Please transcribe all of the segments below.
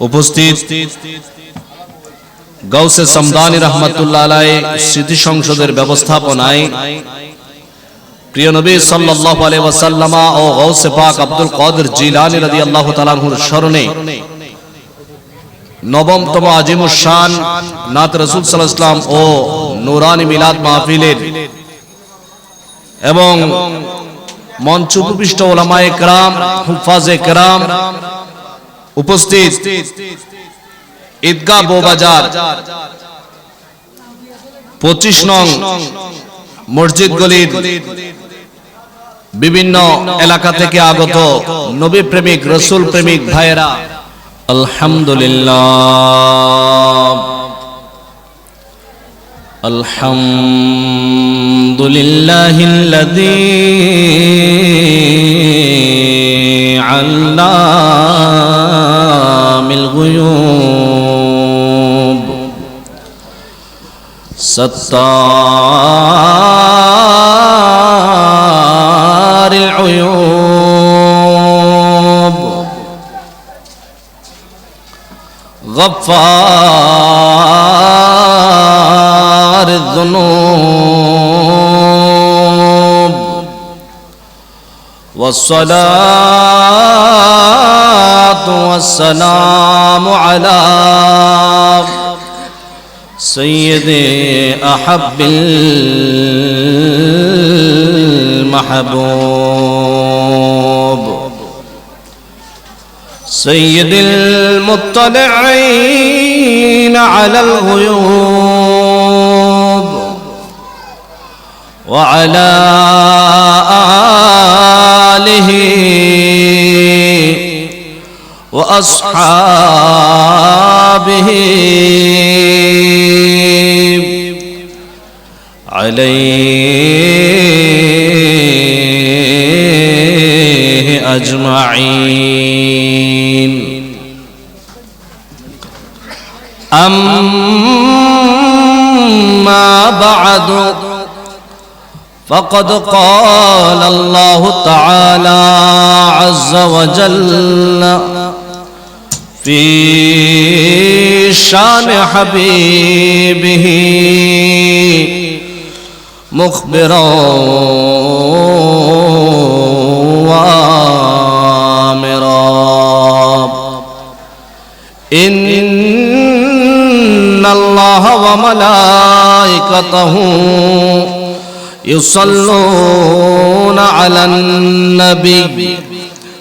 উপস্থিত গৌসে সমদানি রহমতুল্লাহ আলাই স্মৃতি সংসদের ব্যবস্থাপনায় প্রিয় নবী সাল্লাল্লাহু আলাইহি ও গৌসে পাক আব্দুল কাদের জিলানী রাদিয়াল্লাহু তাআলা আনহুর স্মরণে নবমতম আজিমুস শান নাত রাসূল সাল্লাল্লাহু আলাইহি ওয়াসাল্লাম ও নূরানি মিলাদ মাহফিলের এবং মঞ্চ উপবিষ্ট ওলামায়ে কেরাম, হুফাজে কেরাম উপস্থিত ঈদগাহ বৌবাজার পঁচিশ নং মসজিদ গলির বিভিন্ন এলাকা থেকে আগত নবী প্রেমিক, রসুল প্রেমিক ভাইয়েরা, আলহামদুলিল্লাহ। আলহামদুলিল্লাহ الغيوب. ستار العيوب. غفار الذنوب. والصلاة والسلام على سيد أحب المحبوب. سيد المطلعين على الغيوب وعلى آله وأصحابه عليه أجمعين. أما بعد فقد قال الله تعالى عز وجل في شان حبيبه مخبرا وآمرا. إن الله وملائكته يصلون على النبي.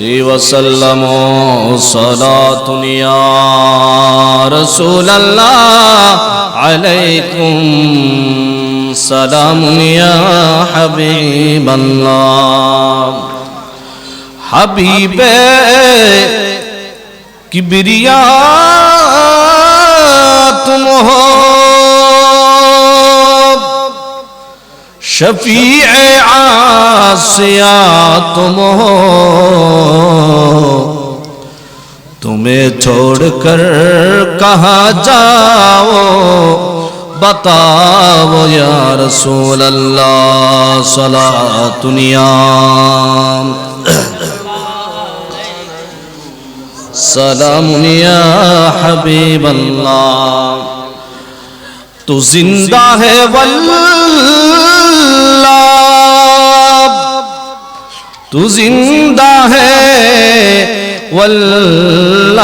وسلم صلاة يا رسول الله عليكم سلام يا حبيب الله حبيب كبريا تم ہو شفیع آسیا تم ہو۔ تمہیں چھوڑ کر کہاں جاؤ؟ بتاؤ یا رسول اللہ، صلاة دنیا سلام یا حبیب اللہ۔ تو زندہ ہے واللہ تو زندہ ہے۔ واللہ۔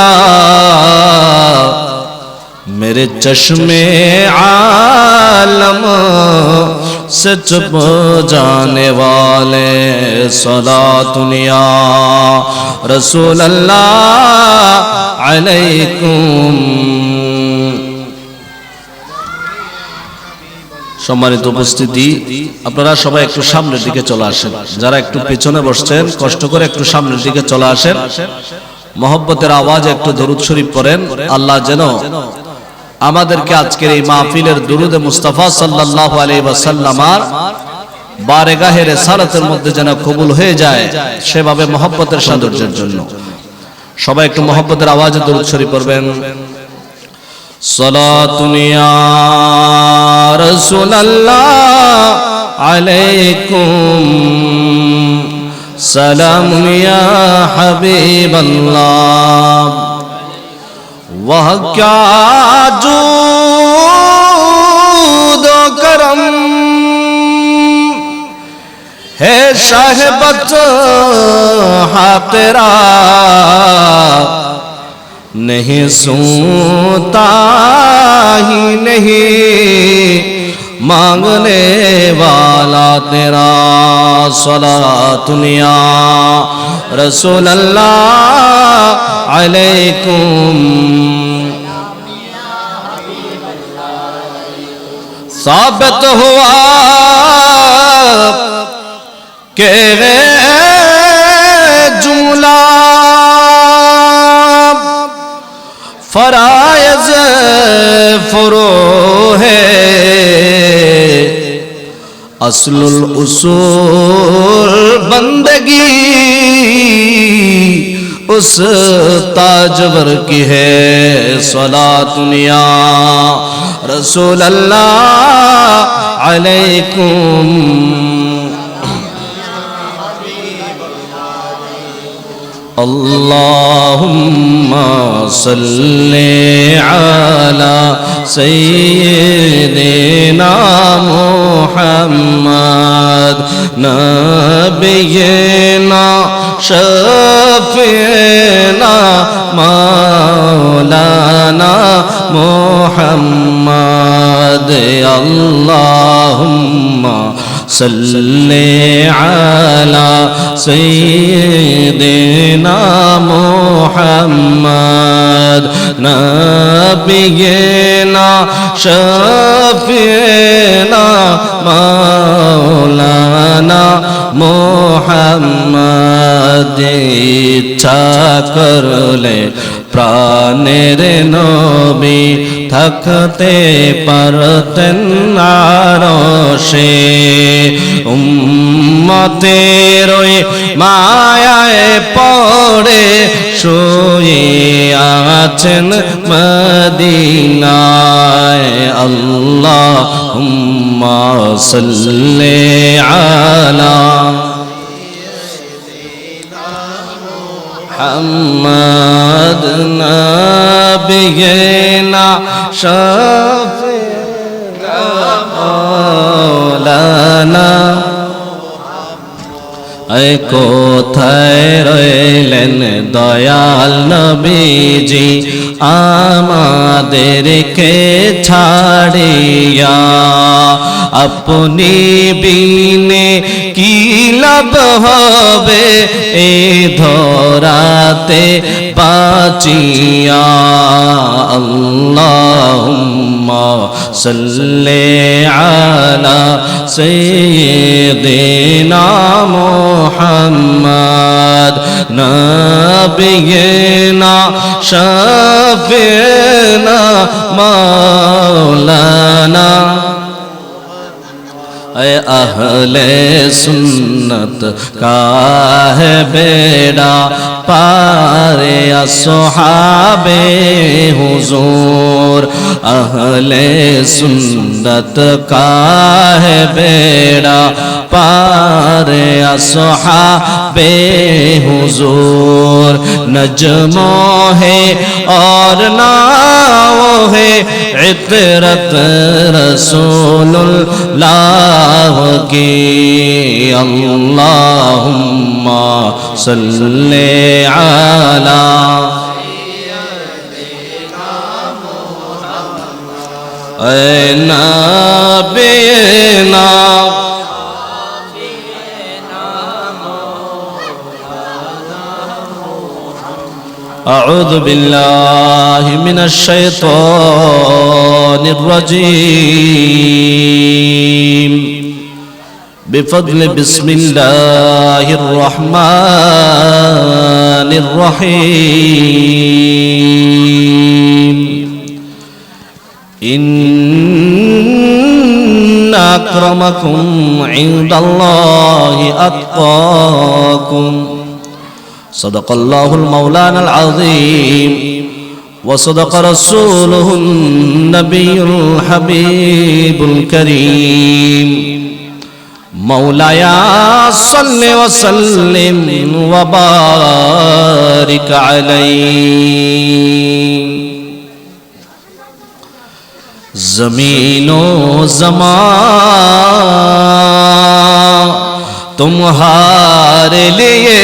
میرے چشم عالم سے چپ جانے والے صلا دنیا رسول اللہ علیکم۔ সম্মানিত উপস্থিতি, আপনারা সবাই একটু সামনের দিকে চলে আসেন। যারা একটু পেছনে বসছেন, কষ্ট করে একটু সামনের দিকে চলে আসেন। মহব্বতের আওয়াজ একটু দরুদ শরীফ করেন আল্লাহ যেন আমাদেরকে আজকের এই মাহফিলের দুরুদে মুস্তাফা সাল্লাল্লাহু আলাইহি ওয়াসাল্লামার বারেগাহে রেসালাতের মধ্যে যেন কবুল হয়ে যায়, সেভাবে মহব্বতের সাদর্যের জন্য। সবাই একটু মহব্বতের আওয়াজে দরুদ শরীফ صلاة يا رسول الله عليكم سلام يا حبيب الله وكا جود و کرم ہے شاہ بچ حاقرہ نہیں سوتا ہی نہیں، مانگنے والا تیرا صلاة دنیا۔ رسول اللہ علیکم۔ ثابت ہوا کہ جملہ فرائض فرو ہے۔ اصل الاصول بندگی اس تاجور کی ہے۔ صلاح دنیا رسول اللہ علیکم۔ اللهم صل على سيدنا محمد نبينا شفينا مولانا محمد اللهم صل على سيدنا محمد نبينا شفينا مولانا মোহাম্মদ ইচ্ছা করলে প্রাণের নবী থাকতে পারতেন আরশে উম্মতের ওই মায়ায় পড়ে শুয়ে আছেন মদিনায়। আল্লাহ হুম্মা সাল্লি আলা محمد نبينا شفينا مولانا এ কোথায় রইলেন দয়াল নবীজি? আমাদেরকে ছাড়িয়া আপনি বিনে কি লাভ হবে? এ ধরাতে বাঁচিয়া আল্লাহুম্মা সাল্লি আলা সাইয়্যিদিনা মুহাম্মদ নবিয়িনা শাফিনা মাওলানা اے اہل سنت کا ہے بیڑا پار اصحاب حضور۔ اہل سنت کا ہے بیڑا پار اصحاب حضور۔ نجموں ہے اور ناؤ ہے عطرت رسول اللہ۔ কে আল্লাহুম্মা সাল্লি আলা নবেনা أعوذ بالله من الشيطان الشيطان الرجيم. بفضل بسم الله الرحمن الرحيم. إن أكرمكم عند الله أتقاكم. صدق الله المولان العظيم. وصدق رسوله النبي الحبيب الكريم مولايا صل وسلم وبارك عليه زمین و زمان تمہارے لیے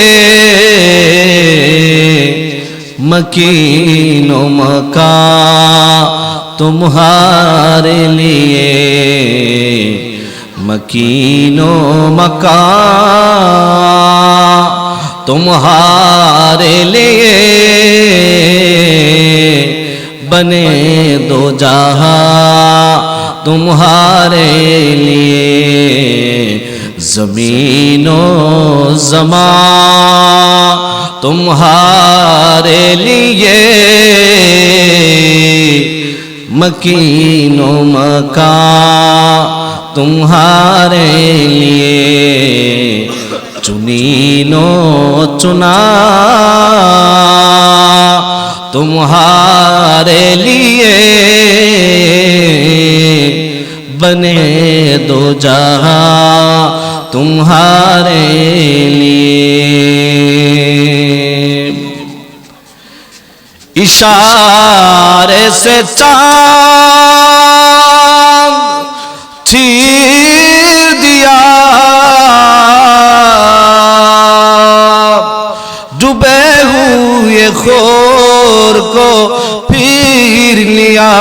مکین و مکا تمہارے لیے مکین و مکا تمہارے لیے بنے دو جہاں تمہارے لیے जमीनो जमा तुम्हारे लिए मकीनो मका तुम्हारे लिए चुनीनो चुना तुम्हारे लिए बने दो जहा تمہارے لیے۔ اشارے سے چاند چیر دیا۔ ڈوبے ہوئے خور کو پیر لیا۔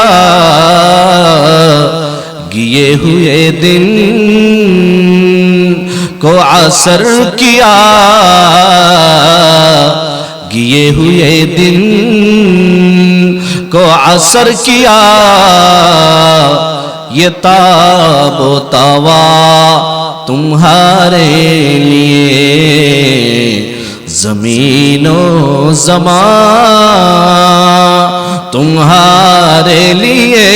گیے ہوئے دن کو عصر کیا۔ گیے ہوئے دن کو عصر کیا۔ یہ تاب و توا تمہارے لیے زمین و زمان تمہارے لیے۔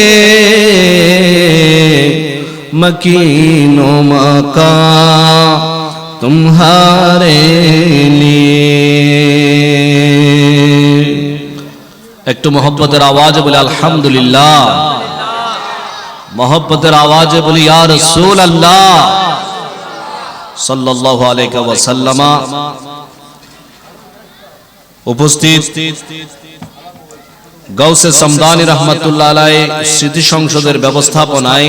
مکین و تمہارے لیے একটু মহব্বতের আওয়াজ বলে আলহামদুলিল্লাহ মহব্বতের আওয়াজ বলি আর রাসূল আল্লাহ সাল্লাল্লাহু আলাইহি উপস্থিত গৌসে সামদানি রহমতুল্লাহ আলাই স্মৃতি সংসদের ব্যবস্থাপনায়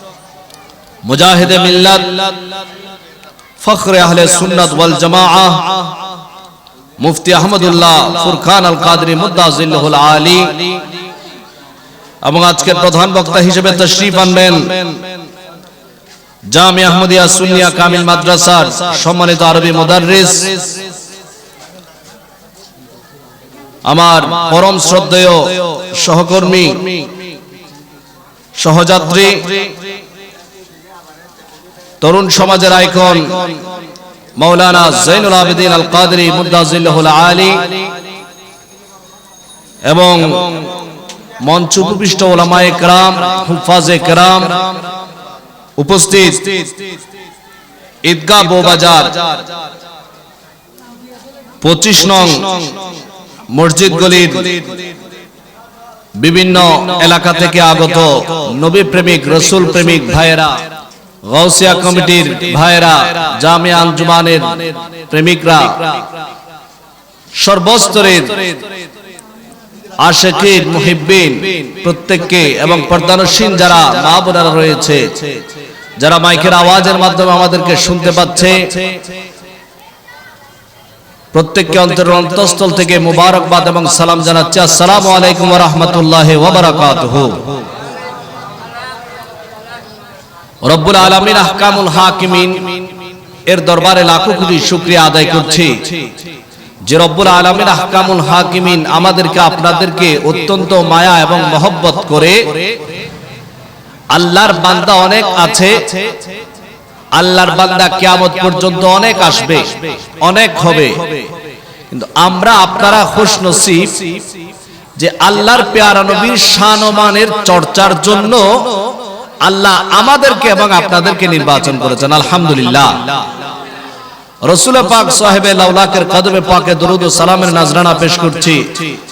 মুজাহিদে মিল্লাত, ফখরে আহলে সুন্নাত ওয়াল জামাআহ মুফতি আহমদুল্লাহ ফুরখান আল কাদরি মুদাজিল্লাহুল আলী। এবং আজকের প্রধান বক্তা হিসেবে তশরিফ আনবেন জামি আহমদিয়া সুন্নিয়া কামিল মাদ্রাসার সম্মানিত আরবি মুদাররিস। আমার পরম শ্রদ্ধেয় সহকর্মী, সহযাত্রী তরুণ সমাজের আইকন মৌলানা জৈনুল আবেদিন আল কাদরি মুদাজিল্লাহুল আলী এবং মঞ্চ উপবিষ্ট ওলামায়ে কেরাম, হুফাজে কেরাম উপস্থিত ঈদগাহ বৌবাজার পঁচিশ নং মসজিদ গলির বিভিন্ন এলাকা থেকে আগত নবী প্রেমিক রসুল প্রেমিক ভাইয়েরা গৌসিয়া কমিটির ভাইয়েরা, জামিয়া আঞ্জুমানের প্রেমিকরা, সর্বস্তরের আশেকিন মুহিব্বিন প্রত্যেককে এবং পর্দানসীন যারা মা বোনেরা রয়েছে, যারা মাইকের আওয়াজের মাধ্যমে আমাদেরকে শুনতে পাচ্ছে, প্রত্যেককে অন্তরের অন্তঃস্থল থেকে মুবারকবাদ এবং সালাম জানাচ্ছি। আসসালামু আলাইকুম ওয়া রাহমাতুল্লাহি ওয়া বারাকাতুহু। রব্বুল আলমিন আহকামুল হাকিমিন এর দরবারে লাখো কোটি শুক্রিয়া আদায় করছি। যে রব্বুল আলমিন আহকামুল হাকিমিন আমাদেরকে, আপনাদেরকে অত্যন্ত মায়া এবং মহব্বত করে আল্লাহর বান্দা অনেক আছে, আল্লাহর বান্দা কিয়ামত পর্যন্ত অনেক আসবে, অনেক হবে। কিন্তু আমরা আপনারা খুশ নসিব যে আল্লাহর পেয়ারা নবীর চর্চার জন্য আল্লাহ আমাদেরকে এবং আপনাদেরকে নির্বাচন করেছেন। আলহামদুলিল্লাহ। রসুল পাক সাহেবে লাউলাকের কদমে পাকে দরুদ ও সালামের নাজরানা পেশ করছি।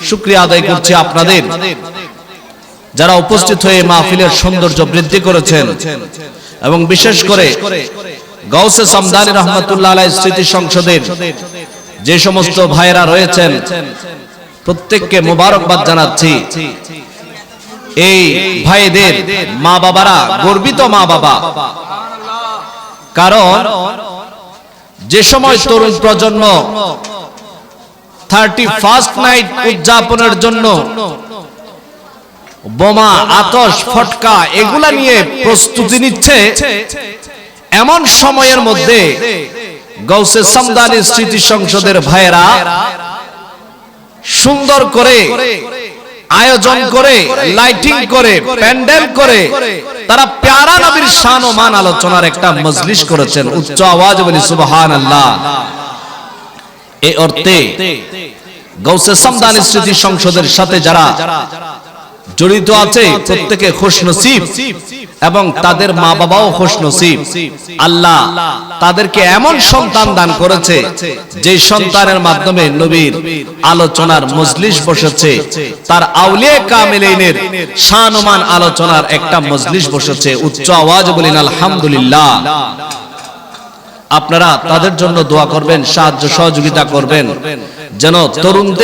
শুক্রিয়া আদায় করছি আপনাদের। যারা উপস্থিত হয়ে মাহফিলের সৌন্দর্য বৃদ্ধি করেছেন এবং বিশেষ করে গৌসে সামদানি রহমতুল্লাহ আলাই স্মৃতি সংসদের যে সমস্ত ভাইয়েরা রয়েছেন, প্রত্যেককে মোবারকবাদ জানাচ্ছি। এই ভাইদের মা বাবারা গর্বিত মা বাবা কারণ যে সময় তরুণ প্রজন্ম থার্টি ফার্স্ট নাইট উদযাপনের জন্য বোমা আতস ফটকা এগুলা নিয়ে প্রস্তুতি নিচ্ছে এমন সময়ের মধ্যে গৌসে সামদানি স্মৃতি সংসদের ভাইয়েরা সুন্দর করে আয়োজন করে লাইটিং করে প্যান্ডেল করে তারা প্যারা নবীর শান ও মান আলোচনার একটা মজলিস করেছেন উচ্চ আওয়াজ বলি সুবহান আল্লাহ এই অর্থে গৌসে সামদান স্মৃতি সংসদের সাথে যারা জড়িত আছে প্রত্যেকে খুশ নসিব এবং তাদের মা বাবাও খুশ নসিব আল্লাহ তাদেরকে এমন সন্তান দান করেছে যে সন্তানের মাধ্যমে নবীর আলোচনার মজলিস বসেছে। তার আউলিয়া কামিলিনের শানমান আলোচনার একটা মজলিস বসেছে। উচ্চ আওয়াজ বলেন আলহামদুলিল্লাহ। আপনারা তাদের জন্য দোয়া করবেন সাহায্য সহযোগিতা করবেন যেন তরুণদের